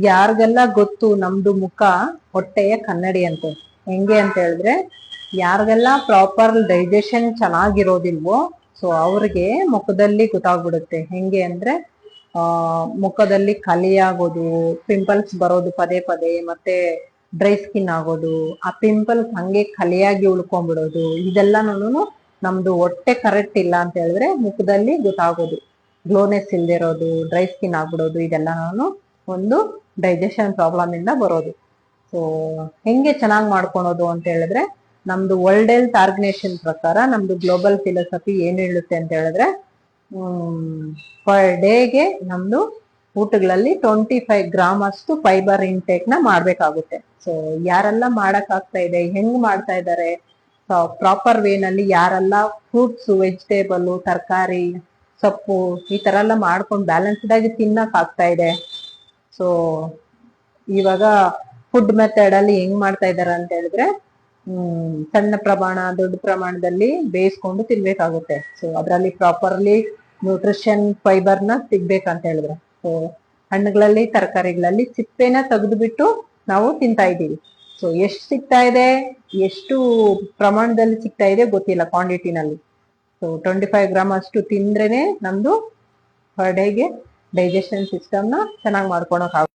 ಯಾರಿಗೆಲ್ಲ ಗೊತ್ತು ನಮ್ದು ಮುಖ ಹೊಟ್ಟೆಯ ಕನ್ನಡಿ ಅಂತೆ. ಹೆಂಗೆ ಅಂತ ಹೇಳಿದ್ರೆ ಯಾರಿಗೆಲ್ಲ ಪ್ರಾಪರ್ ಡೈಜೆಷನ್ ಚೆನ್ನಾಗಿರೋದಿಲ್ವೋ ಸೊ ಅವ್ರಿಗೆ ಮುಖದಲ್ಲಿ ಗೊತ್ತಾಗ್ಬಿಡುತ್ತೆ. ಹೆಂಗೆ ಅಂದ್ರೆ, ಆ, ಮುಖದಲ್ಲಿ ಕಲಿ ಪಿಂಪಲ್ಸ್ ಬರೋದು ಪದೇ ಪದೇ, ಮತ್ತೆ ಡ್ರೈ ಸ್ಕಿನ್ ಆಗೋದು, ಆ ಪಿಂಪಲ್ಸ್ ಹಂಗೆ ಕಲಿಯಾಗಿ ಉಳ್ಕೊಂಡ್ಬಿಡೋದು ಇದೆಲ್ಲನೂ ನಮ್ದು ಹೊಟ್ಟೆ ಕರೆಕ್ಟ್ ಇಲ್ಲ ಅಂತ ಹೇಳಿದ್ರೆ ಮುಖದಲ್ಲಿ ಗೊತ್ತಾಗೋದು. ಗ್ಲೋನೆಸ್ ಇಲ್ದಿರೋದು ಡ್ರೈ ಸ್ಕಿನ್ ಆಗ್ಬಿಡೋದು ಇದೆಲ್ಲನೂ ಒಂದು ಡೈಜೆಷನ್ ಪ್ರಾಬ್ಲಮ್ ಇಂದ ಬರೋದು. ಸೊ ಹೆಂಗೆ ಚೆನ್ನಾಗಿ ಮಾಡ್ಕೊಳೋದು ಅಂತ ಹೇಳಿದ್ರೆ, ನಮ್ದು ವರ್ಲ್ಡ್ ಹೆಲ್ತ್ ಆರ್ಗನೈಸೇಷನ್ ಪ್ರಕಾರ ನಮ್ದು ಗ್ಲೋಬಲ್ ಫಿಲಾಸಫಿ ಏನು ಹೇಳುತ್ತೆ ಅಂತ ಹೇಳಿದ್ರೆ ಪರ್ ಡೇಗೆ ನಮ್ದು ಊಟಗಳಲ್ಲಿ ಟ್ವೆಂಟಿ ಫೈವ್ ಗ್ರಾಮ್ ಅಷ್ಟು ಫೈಬರ್ ಇಂಟೇಕ್ನ ಮಾಡ್ಬೇಕಾಗುತ್ತೆ. ಸೊ ಯಾರೆಲ್ಲ ಮಾಡಕ್ ಆಗ್ತಾ ಇದೆ, ಹೆಂಗ್ ಮಾಡ್ತಾ ಇದ್ದಾರೆ ಪ್ರಾಪರ್ ವೇನಲ್ಲಿ ಯಾರೆಲ್ಲ ಫ್ರೂಟ್ಸ್ ವೆಜಿಟೇಬಲ್ ತರಕಾರಿ, ಸೊಪ್ಪು ಈ ತರ ಎಲ್ಲ ಮಾಡ್ಕೊಂಡು ಬ್ಯಾಲೆನ್ಸ್ಡ್ ಆಗಿ ತಿನ್ನಕ್ ಆಗ್ತಾ ಇದೆ. ಸೊ ಇವಾಗ ಫುಡ್ ಮೆಥಡ್ ಅಲ್ಲಿ ಹೆಂಗ್ ಮಾಡ್ತಾ ಇದ್ದಾರೆ ಅಂತ ಹೇಳಿದ್ರೆ ಸಣ್ಣ ಪ್ರಮಾಣ, ದೊಡ್ಡ ಪ್ರಮಾಣದಲ್ಲಿ ಬೇಯಿಸ್ಕೊಂಡು ತಿನ್ಬೇಕಾಗುತ್ತೆ. ಸೊ ಅದರಲ್ಲಿ ಪ್ರಾಪರ್ಲಿ ನ್ಯೂಟ್ರಿಷನ್ ಫೈಬರ್ನ ಸಿಗ್ಬೇಕಂತ ಹೇಳಿದ್ರೆ. ಸೊ ಹಣ್ಣುಗಳಲ್ಲಿ, ತರಕಾರಿಗಳಲ್ಲಿ ಸಿಪ್ಪೆನ ತೆಗೆದುಬಿಟ್ಟು ನಾವು ತಿಂತಾ ಇದ್ದೀವಿ. ಸೊ ಎಷ್ಟು ಸಿಗ್ತಾ ಇದೆ, ಎಷ್ಟು ಪ್ರಮಾಣದಲ್ಲಿ ಸಿಗ್ತಾ ಇದೆ ಗೊತ್ತಿಲ್ಲ ಕ್ವಾಂಟಿಟಿನಲ್ಲಿ ಸೊ ಟ್ವೆಂಟಿ ಫೈವ್ ಗ್ರಾಮ್ ಅಷ್ಟು ತಿಂದ್ರೇನೆ ನಮ್ದು ಡೇಗೆ ಡೈಜೆಷನ್ ಸಿಸ್ಟಮ್ನ ಚೆನ್ನಾಗಿ ಮಾಡ್ಕೊಳಕ್ ಆಗುತ್ತೆ